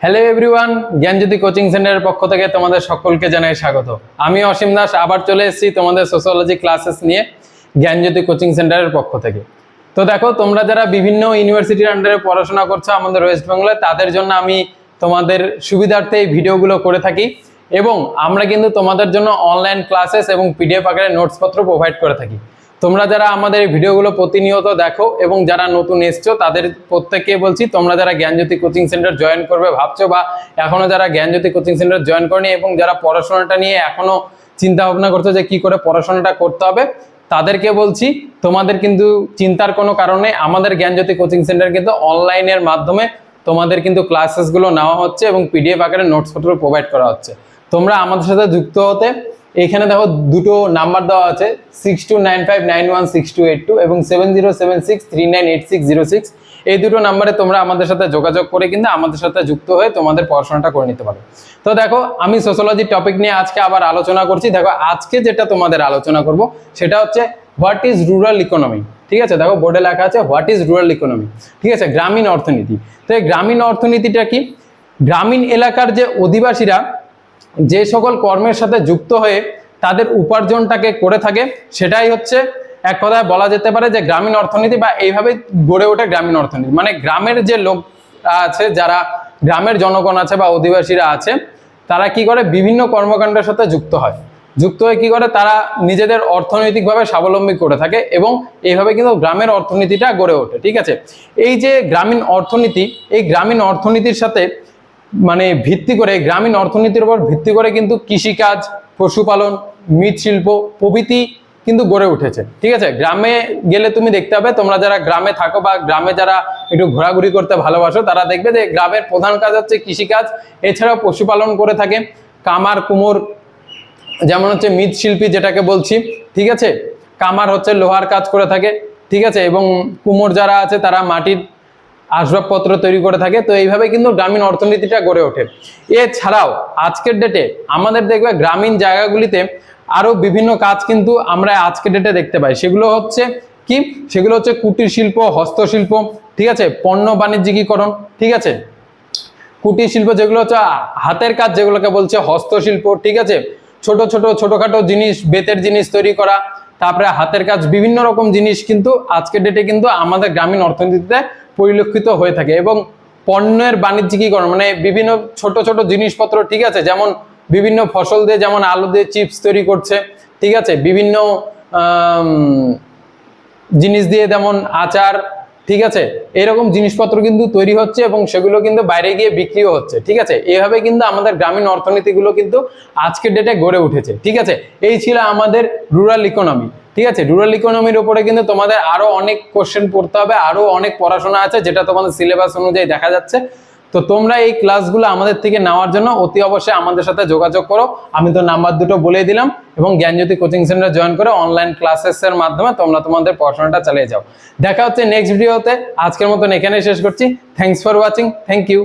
Hello everyone জ্ঞানজ্যোতি coaching সেন্টারের পক্ষ থেকে তোমাদের সকলকে জানাই স্বাগত। আমি অসীম দাস, আবার চলে এসেছি তোমাদের সোশ্যোলজি ক্লাসেস নিয়ে জ্ঞানজ্যোতি কোচিং সেন্টারের পক্ষ থেকে। তো দেখো, তোমরা যারা বিভিন্ন ইউনিভার্সিটির আন্ডারে পড়াশোনা করছ আমাদের ওয়েস্ট বেঙ্গলে তাদের জন্য আমি তোমাদের সুবিধার্থে এই ভিডিওগুলো করে থাকি এবং আমরা কিন্তু তোমাদের জন্য অনলাইন ক্লাসেস এবং পিডিএফ আকারে নোটসপত্র প্রোভাইড করে থাকি। তোমরা যারা আমাদের ভিডিওগুলো প্রতিনিয়ত দেখো এবং যারা নতুন এসছো, তাদের প্রত্যেককে বলছি, তোমরা যারা জ্ঞানজ্যোতি কোচিং সেন্টার জয়েন করবে ভাবছ বা এখনও যারা জ্ঞানজ্যোতি কোচিং সেন্টার জয়েন করনি এবং যারা পড়াশোনাটা নিয়ে এখনও চিন্তা ভাবনা করছ যে কি করে পড়াশোনাটা করতে হবে, তাদেরকে বলছি, তোমাদের কিন্তু চিন্তার কোনো কারণে আমাদের জ্ঞানজ্যোতি কোচিং সেন্টার কিন্তু অনলাইনের মাধ্যমে তোমাদের কিন্তু ক্লাসেসগুলো নেওয়া হচ্ছে এবং পিডিএফ আকারে নোটসপত্র প্রোভাইড করা হচ্ছে। তোমরা আমাদের সাথে যুক্ত হতে এখানে দেখো দুটো নাম্বার দেওয়া আছে six two nine five nine one six two eight two এবং seven zero seven six nine eight six zero six এই দুটো নাম্বারে তোমরা আমাদের সাথে যোগাযোগ করে কিন্তু আমাদের সাথে যুক্ত হয়ে তোমাদের পড়াশোনাটা করে নিতে পারো। তো দেখো, আমি সোশ্যোলজি টপিক নিয়ে আজকে আবার আলোচনা করছি। দেখো, আজকে যেটা তোমাদের আলোচনা করব, সেটা হচ্ছে হোয়াট ইজ রুরাল ইকোনমি ঠিক আছে, দেখো, বোর্ডে লেখা আছে হোয়াট ইজ রুরাল ইকোনমি ঠিক আছে, গ্রামীণ অর্থনীতি। তো এই গ্রামীণ অর্থনীতিটা কি? গ্রামীণ এলাকার যে অধিবাসীরা যে সকল কর্মের সাথে যুক্ত হয়ে তাদের উপার্জনটাকে করে থাকে, সেটাই হচ্ছে এক কথায় বলা যেতে পারে যে গ্রামীণ অর্থনীতি বা এইভাবে গড়ে ওঠে গ্রামীণ অর্থনীতি। মানে গ্রামের যে লোক আছে, যারা গ্রামের জনগণ আছে বা অধিবাসীরা আছে, তারা কি করে? বিভিন্ন কর্মকাণ্ডের সাথে যুক্ত হয়। যুক্ত হয়ে কি করে? তারা নিজেদের অর্থনৈতিকভাবে স্বাবলম্বী করে থাকে এবং এইভাবে কিন্তু গ্রামের অর্থনীতিটা গড়ে ওঠে, ঠিক আছে? এই যে গ্রামীণ অর্থনীতি, এই গ্রামীণ অর্থনীতির সাথে মানে ভিত্তি করে গ্রামীণ অর্থনীতির উপর ভিত্তি করে কিন্তু কৃষিকাজ, পশুপালন, মৃৎশিল্প প্রভৃতি কিন্তু গড়ে উঠেছে। ঠিক আছে? গ্রামে গেলে তুমি দেখতে পাবে, তোমরা যারা গ্রামে থাকো বা গ্রামে যারা একটু ঘোরাঘুরি করতে ভালোবাসো, তারা দেখবে যে গ্রামের প্রধান কাজ হচ্ছে কৃষিকাজ। এছাড়াও পশুপালন করে থাকে। কামার, কুমোর, যেমন হচ্ছে মৃৎশিল্পী যেটাকে বলছি, ঠিক আছে? কামার হচ্ছে লোহার কাজ করে থাকে, ঠিক আছে? এবং কুমোর যারা আছে, তারা মাটির আসবাবপত্র তৈরি করে থাকে। তো এইভাবে কিন্তু গ্রামীণ অর্থনীতিটা গড়ে ওঠে। এছাড়াও আজকের ডেটে আমাদের দেখবে গ্রামীণ জায়গাগুলিতে আরও বিভিন্ন কাজ কিন্তু আমরা আজকের ডেটে দেখতে পাই। সেগুলো হচ্ছে কি? সেগুলো হচ্ছে কুটির শিল্প হস্তশিল্প, ঠিক আছে? পণ্য বাণিজ্যিকীকরণ, ঠিক আছে? কুটির শিল্প যেগুলো হচ্ছে হাতের কাজ যেগুলোকে বলছে হস্তশিল্প, ঠিক আছে? ছোট ছোট, ছোটখাটো জিনিস, বেতের জিনিস তৈরি করা তারপরে হাতের কাজ বিভিন্ন রকম জিনিস কিন্তু আজকের ডেটে কিন্তু আমাদের গ্রামীণ অর্থনীতিতে পরিলক্ষিত হয়ে থাকে এবং পণ্যের বাণিজ্যিকীকরণ মানে বিভিন্ন ছোট ছোট জিনিসপত্র, ঠিক আছে? যেমন বিভিন্ন ফসল দিয়ে যেমন আলু দিয়ে চিপস তৈরি করছে, ঠিক আছে? বিভিন্ন জিনিস দিয়ে যেমন আচার ঠিক আছে? এরকম জিনিসপত্র কিন্তু তৈরি হচ্ছে এবং সেগুলো কিন্তু বাইরে গিয়ে বিক্রিও হচ্ছে, ঠিক আছে? এভাবে কিন্তু আমাদের গ্রামীণ অর্থনীতিগুলো কিন্তু আজকের ডেটে গড়ে উঠেছে, ঠিক আছে? এই ছিল আমাদের রুরাল ইকোনমি ঠিক আছে? রুরাল ইকোনমির উপরে কিন্তু তোমাদের আরও অনেক কোশ্চেন পড়তে হবে আরও অনেক পড়াশোনা আছে যেটা তোমাদের সিলেবাস অনুযায়ী দেখা যাচ্ছে। তো তোমরা এই ক্লাসগুলো আমাদের থেকে নেওয়ার জন্য অতি অবশ্যই আমাদের সাথে যোগাযোগ করো। আমি তো নাম্বার দুটো বলে দিলাম এবং জ্ঞানজ্যোতি কোচিং সেন্টার জয়েন করে অনলাইন ক্লাসেসের মাধ্যমে তোমরা তোমাদের পড়াশোনাটা চালিয়ে যাও। দেখা হচ্ছে নেক্সট ভিডিওতে আজকের মতন এখানেই শেষ করছি। Thanks for watching thank you